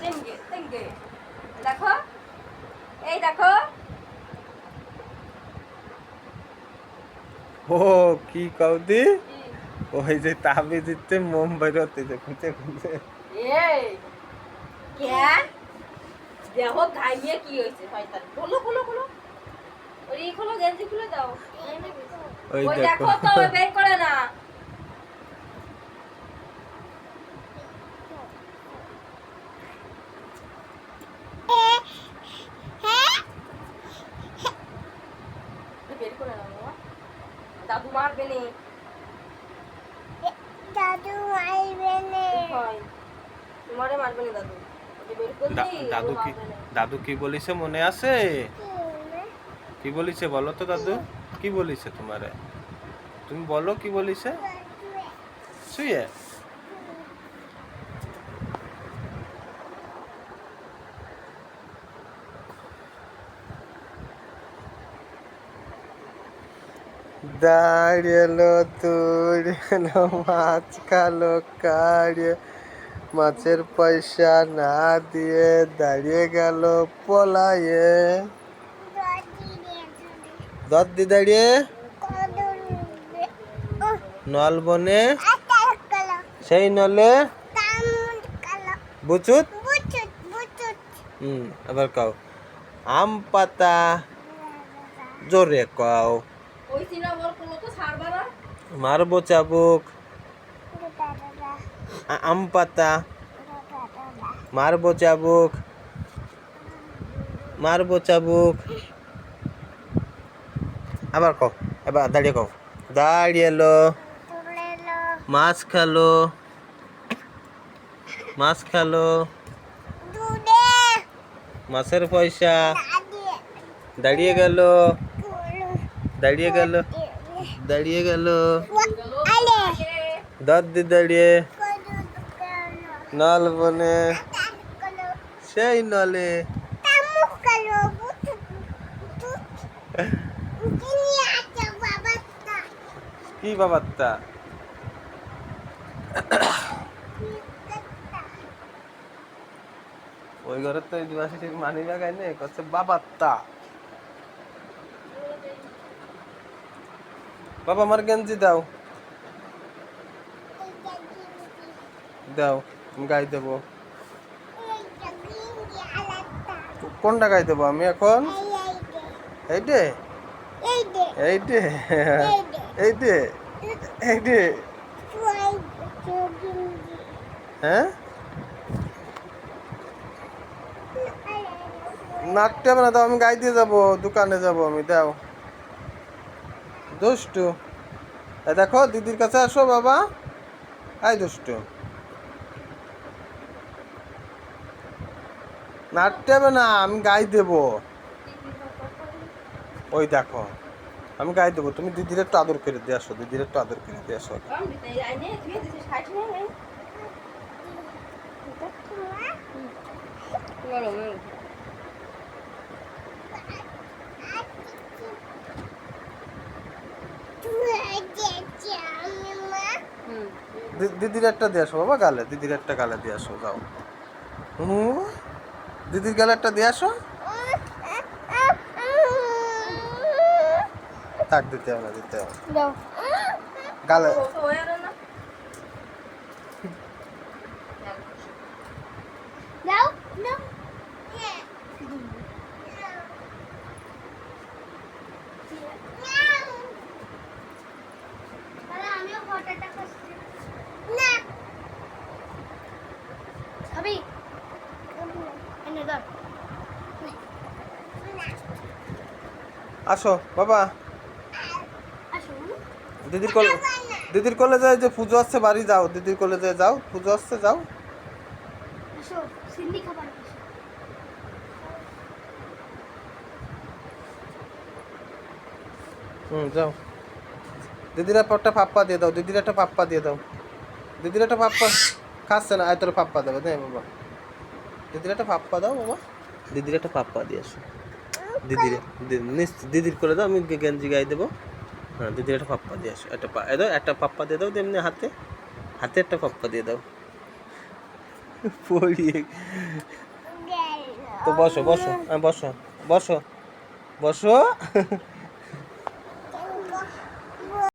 তিনগে তিনগে দেখো এই দেখো। ও কি কৌদি ওই যে তাবি দিতে মোম বেরোতে যে খুঁজে এই কেন দেহ ঘাইয়ে কি হয়েছে শয়তান? খোলো খোলো খোলো। ওই খোলো গেঞ্জি খুলে দাও। ওই দেখো। তো বের করে না ওই বের করে না বাবা দাদু মারবে নে। দাদু মারবে নে। হয় তোমারে মারবে নে দাদু। দাদু কি দাদু কি বলিছে মনে আছে? কি বলিছে বলো তো দাদু? কি বলিছে তোমারে? তুমি বলো কি বলিছে? শুয়ে? দাঁড়িয়েলো তুড়িয়েলো মাছ খালো কাড়িয়ে মাছের পয়সা না দিয়ে দাঁড়িয়ে গেল পলায়ে। দদ্দি দাঁড়িয়ে। নল বনে। সেই নলে। বুচুত। হুম আবার কাও। আম পাতা। জোরে কাও। মারবো চাবুক আম পাতা, মারবো চাবুক মারবো চাবুক। আবার কও, এবার দাঁড়িয়ে কও। দাঁড়িয়ে এলো, মাছ খালো মাছ খালো, মাছের পয়সা, দাঁড়িয়ে গেল। দাঁড়িয়ে গেল। দাঁড়িয়ে গেল। দাদি দাঁড়িয়ে। নল বনে। সেই নলে। কি বাবাত্তা? ওই ঘরে তো ইউনিভার্সিটির মানি লাগাই নেই করছে বাবাত্তা। বাবা আমার গেঞ্জি দাও। দাও গাই দেবো। কোনটা গাই দেবো আমি এখন? এইটে? এইটে? এইটে? এইটে? হ্যাঁ? হবে না দাও, আমি গাই দিয়ে যাব, দোকানে যাব আমি, দাও। দুষ্টু। দেখো, দিদির কাছে আসো বাবা। আই দুষ্টু। নাটতে হবে না, আমি গাই দেবো। ওই দেখো, আমি গাই দেবো। তুমি দিদির একটু আদর করে দিয়ে আসো, দিদির একটু আদর করে দিয়ে আসো। কাম দিতে আইনে তুমি দিতে ষাট নেই বলো বলো হুম দি- দিদির একটা দিয়ে আসো বাবা গালে দিদির একটা গালে দিয়ে আসো যাও হুম দিদির গালে একটা দিয়ে আসো থাক দিতে হবে না দিতে হবে। গালে ও তো হয়ে না দাও দাও আমিও ফটোটা করছি না খাবি এনে দাও আসো, বাবা। দিদির কলে দিদির কলেজে যে পুজো আসছে, বাড়ি যাও। দিদির কলেজে যাও। পুজো আসছে, যাও। হুম, যাও। দিদির একটা পাপ্পা দিয়ে দাও। দিদির একটা পাপ্পা দিয়ে দাও। দিদির একটা পাপ্পা খাচ্ছে না। আয়, তোর পাপ্পা দেবে। দে, বাবা। দিদির একটা পাপ্পা দাও, বাবা। দিদির একটা পাপ্পা দিয়ে আসো। দিদির দিদির করে দাও, আমি গেঞ্জি গায়ে দেবো। হ্যাঁ দিদির একটা পাপ্পা দিয়ে আসো, একটা পা দাও, একটা পাপ্পা দিয়ে দাও তেমনি হাতে হাতে একটা পাপ্পা দিয়ে দাও। পড়িয়ে তো বসো বসো হ্যাঁ বসো বসো বসো।